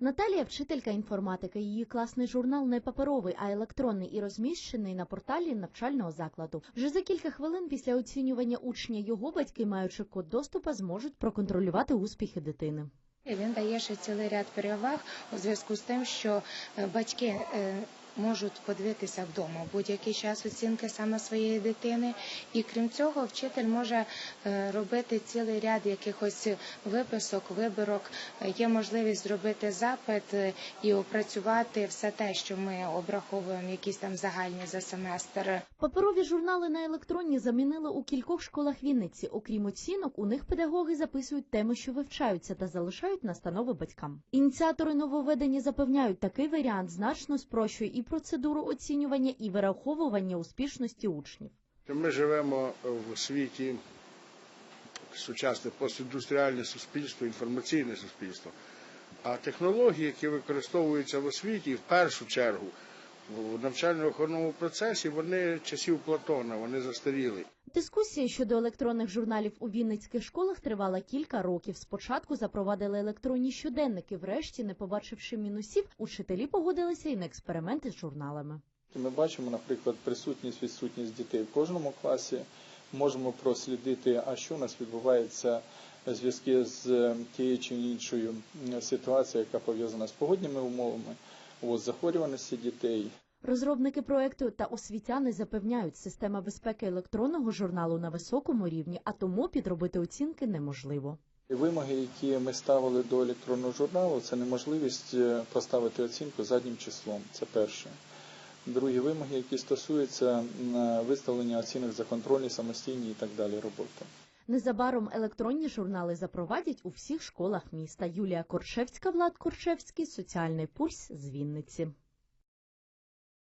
Наталія вчителька інформатики. Її класний журнал не паперовий, а електронний і розміщений на порталі навчального закладу. Вже за кілька хвилин після оцінювання учня його батьки, маючи код доступу, зможуть проконтролювати успіхи дитини. Він дає ще цілий ряд переваг у зв'язку з тим, що е, батьки е, можуть подивитися вдома будь-який час оцінки саме своєї дитини. І крім цього, вчитель може е, робити цілий ряд якихось виписок, виборок. Є можливість зробити запит е, і опрацювати все те, що ми обраховуємо, якісь там загальні за семестр. Паперові журнали на електронні замінили у кількох школах Вінниці. Окрім оцінок, у них педагоги записують теми, що вивчаються, та залишають настанови батькам. Ініціатори нововведення запевняють, такий варіант значно спрощує і процедуру оцінювання, і вираховування успішності учнів. Ми живемо в світі сучасне постіндустріальне суспільство, інформаційне суспільство. А технології, які використовуються в освіті, в першу чергу в навчально-охоронному процесі, вони часів Платона, вони застаріли. Дискусія щодо електронних журналів у вінницьких школах тривала кілька років. Спочатку запровадили електронні щоденники. Врешті, не побачивши мінусів, учителі погодилися і на експерименти з журналами. Ми бачимо, наприклад, присутність, відсутність дітей в кожному класі. Можемо прослідити, а що у нас відбувається в зв'язку з е, тією чи іншою ситуацією, яка пов'язана з погодніми умовами, от, захворюваності дітей. Розробники проекту та освітяни запевняють, система безпеки електронного журналу на високому рівні, а тому підробити оцінки неможливо. Вимоги, які ми ставили до електронного журналу, це неможливість е, поставити оцінку заднім числом. Це перше. Другі вимоги, які стосуються виставлення оцінок за контрольні, самостійні і так далі роботи. Незабаром електронні журнали запровадять у всіх школах міста. Юлія Коршевська, Влад Коршевський, Соціальний пульс з Вінниці.